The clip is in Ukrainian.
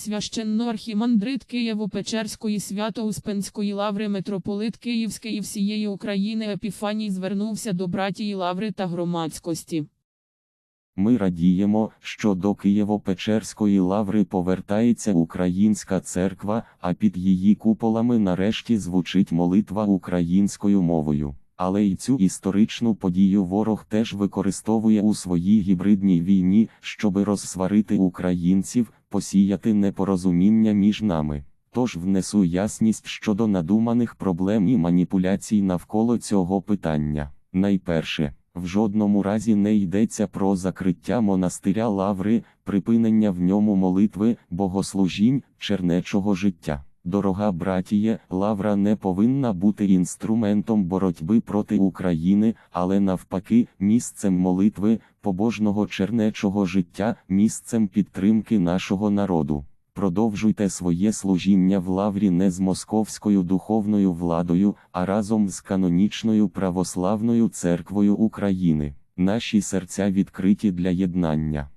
Священно-архімандрит Києво-Печерської свято-Успенської лаври митрополит Київський і всієї України Епіфаній звернувся до братії лаври та громадськості. Ми радіємо, що до Києво-Печерської лаври повертається українська церква, а під її куполами нарешті звучить молитва українською мовою. Але й цю історичну подію ворог теж використовує у своїй гібридній війні, щоби розсварити українців, посіяти непорозуміння між нами. Тож внесу ясність щодо надуманих проблем і маніпуляцій навколо цього питання. Найперше, в жодному разі не йдеться про закриття монастиря лаври, припинення в ньому молитви, богослужінь, чернечого життя. Дорога братіє, лавра не повинна бути інструментом боротьби проти України, але навпаки, місцем молитви, побожного чернечого життя, місцем підтримки нашого народу. Продовжуйте своє служіння в лаврі не з московською духовною владою, а разом з канонічною православною церквою України. Наші серця відкриті для єднання.